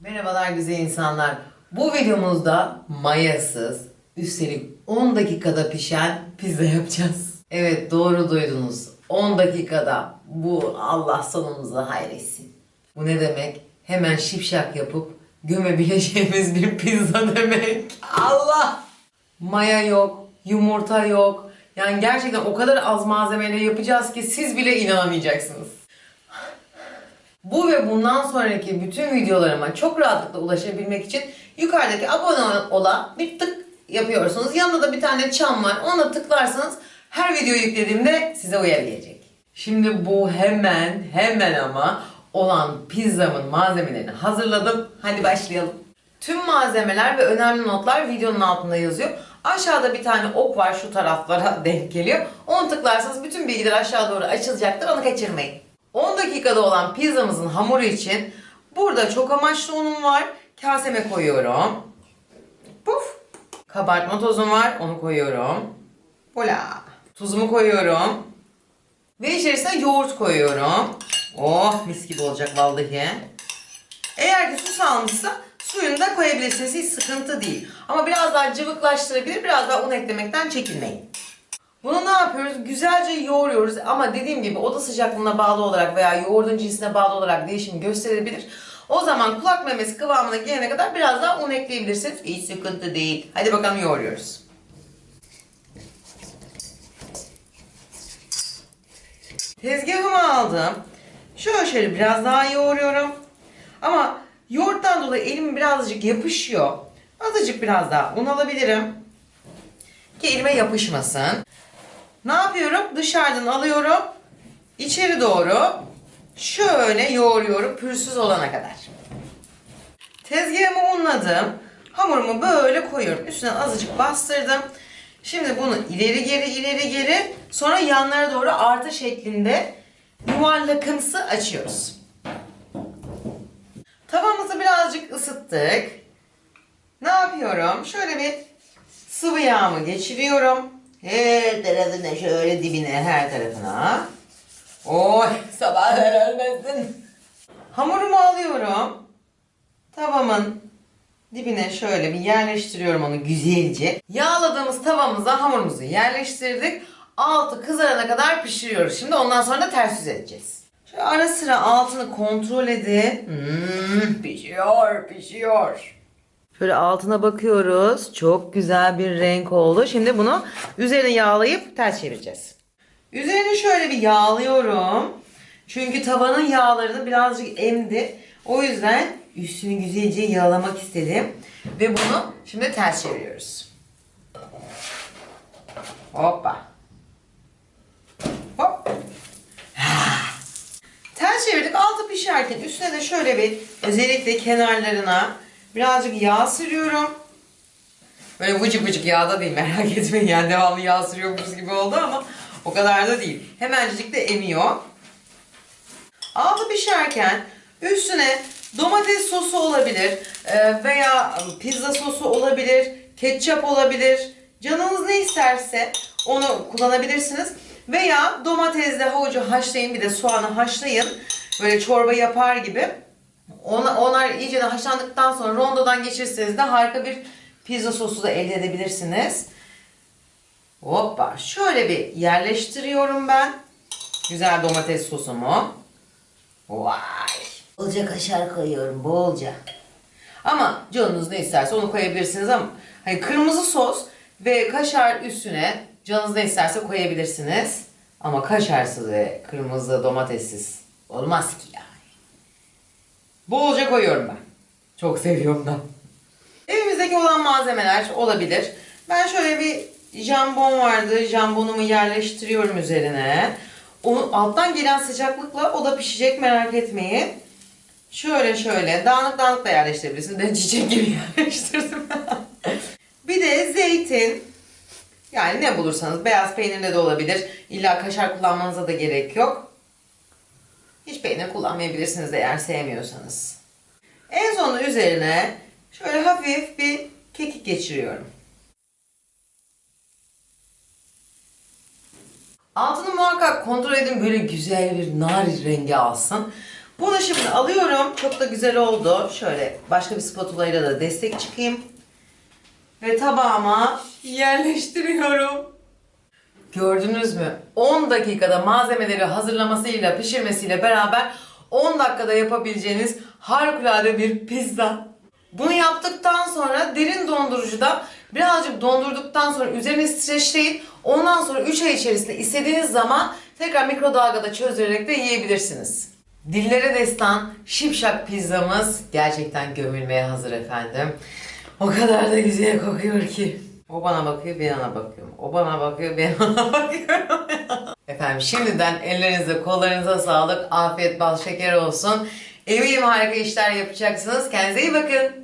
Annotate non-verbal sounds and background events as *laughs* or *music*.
Merhabalar güzel insanlar. Bu videomuzda mayasız, üstelik 10 dakikada pişen pizza yapacağız. Evet doğru duydunuz. 10 dakikada. Bu Allah sonumuzu hayretsin. Bu ne demek? Hemen şipşak yapıp gömebileceğimiz bir pizza demek. Allah! Maya yok, yumurta yok. Yani gerçekten o kadar az malzemeyle yapacağız ki siz bile inanamayacaksınız. Bu ve bundan sonraki bütün videolarıma çok rahatlıkla ulaşabilmek için yukarıdaki abone ola bir tık yapıyorsunuz. Yanında da bir tane çan var. Ona tıklarsanız her video yüklediğimde size uyarı. Şimdi bu hemen hemen ama olan pizzamın malzemelerini hazırladım. Hadi başlayalım. Tüm malzemeler ve önemli notlar videonun altında yazıyor. Aşağıda bir tane ok var şu taraflara *laughs* denk geliyor. Onu tıklarsanız bütün bilgiler aşağı doğru açılacaktır. Onu kaçırmayın. 10 dakikada olan pizzamızın hamuru için burada çok amaçlı unum var. Kaseme koyuyorum. Puf. Kabartma tozum var. Onu koyuyorum. Vola. Tuzumu koyuyorum. Ve içerisine yoğurt koyuyorum. Oh mis gibi olacak vallahi. Eğer ki su salmışsa suyunu da koyabilirsiniz. Hiç sıkıntı değil. Ama biraz daha cıvıklaştırabilir. Biraz daha un eklemekten çekinmeyin. Bunu ne yapıyoruz? Güzelce yoğuruyoruz ama dediğim gibi oda sıcaklığına bağlı olarak veya yoğurdun cinsine bağlı olarak değişim gösterebilir. O zaman kulak memesi kıvamına gelene kadar biraz daha un ekleyebilirsiniz. Hiç sıkıntı değil. Hadi bakalım yoğuruyoruz. Tezgahımı aldım. Şöyle şöyle biraz daha yoğuruyorum. Ama yoğurttan dolayı elim birazcık yapışıyor. Azıcık biraz daha un alabilirim. Ki elime yapışmasın. Ne yapıyorum? Dışarıdan alıyorum. içeri doğru şöyle yoğuruyorum pürsüz olana kadar. Tezgahımı unladım. Hamurumu böyle koyuyorum. Üstüne azıcık bastırdım. Şimdi bunu ileri geri ileri geri sonra yanlara doğru artı şeklinde yuvarlakımsı açıyoruz. Tavamızı birazcık ısıttık. Ne yapıyorum? Şöyle bir sıvı yağımı geçiriyorum. Her tarafına şöyle dibine her tarafına. *laughs* Oy sabahlar ölmesin. Hamurumu alıyorum. Tavamın dibine şöyle bir yerleştiriyorum onu güzelce. Yağladığımız tavamıza hamurumuzu yerleştirdik. Altı kızarana kadar pişiriyoruz. Şimdi ondan sonra da ters yüz edeceğiz. Şöyle ara sıra altını kontrol edin. Hmm, pişiyor, pişiyor. Şöyle altına bakıyoruz. Çok güzel bir renk oldu. Şimdi bunu üzerine yağlayıp ters çevireceğiz. Üzerini şöyle bir yağlıyorum. Çünkü tavanın yağlarını birazcık emdi. O yüzden üstünü güzelce yağlamak istedim. Ve bunu şimdi ters çeviriyoruz. Hoppa. Hop. Ters çevirdik. Altı pişerken üstüne de şöyle bir özellikle kenarlarına birazcık yağ sürüyorum. Böyle vıcık vıcık yağda değil merak *laughs* etmeyin yani devamlı yağ sürüyormuşuz gibi oldu ama o kadar da değil. Hemencik de emiyor. Altı pişerken üstüne domates sosu olabilir e, veya pizza sosu olabilir, ketçap olabilir. Canınız ne isterse onu kullanabilirsiniz. Veya domatesle havucu haşlayın bir de soğanı haşlayın. Böyle çorba yapar gibi. Ona, onlar iyice haşlandıktan sonra rondodan geçirirseniz de harika bir pizza sosu da elde edebilirsiniz. Hoppa şöyle bir yerleştiriyorum ben. Güzel domates sosumu. Vay. Bolca kaşar koyuyorum bolca. Ama canınız ne isterse onu koyabilirsiniz ama hani kırmızı sos ve kaşar üstüne canınız ne isterse koyabilirsiniz. Ama kaşarsız ve kırmızı domatessiz olmaz ki yani. Bolca koyuyorum ben. Çok seviyorum da. Evimizdeki olan malzemeler olabilir. Ben şöyle bir jambon vardı. Jambonumu yerleştiriyorum üzerine. Onu alttan gelen sıcaklıkla o da pişecek merak etmeyin. Şöyle şöyle dağınık dağınık da yerleştirebilirsiniz. Ben çiçek gibi *laughs* yerleştirdim. bir de zeytin. Yani ne bulursanız beyaz peynirle de olabilir. İlla kaşar kullanmanıza da gerek yok. Hiç peynir kullanmayabilirsiniz eğer sevmiyorsanız. En sonunda üzerine şöyle hafif bir kekik geçiriyorum. Altını muhakkak kontrol edin böyle güzel bir nar rengi alsın. Bunu şimdi alıyorum. Çok da güzel oldu. Şöyle başka bir spatula ile de destek çıkayım. Ve tabağıma yerleştiriyorum. Gördünüz mü? 10 dakikada malzemeleri hazırlamasıyla pişirmesiyle beraber 10 dakikada yapabileceğiniz harikulade bir pizza. Bunu yaptıktan sonra derin dondurucuda birazcık dondurduktan sonra üzerine streçleyip ondan sonra 3 ay içerisinde istediğiniz zaman tekrar mikrodalgada çözdürerek de yiyebilirsiniz. Dillere destan şipşak pizzamız gerçekten gömülmeye hazır efendim. O kadar da güzel kokuyor ki. O bana bakıyor, ben ona bakıyorum. O bana bakıyor, ben ona *laughs* bakıyorum. Efendim şimdiden ellerinize, kollarınıza sağlık, afiyet, bal, şeker olsun. Eminim harika işler yapacaksınız. Kendinize iyi bakın.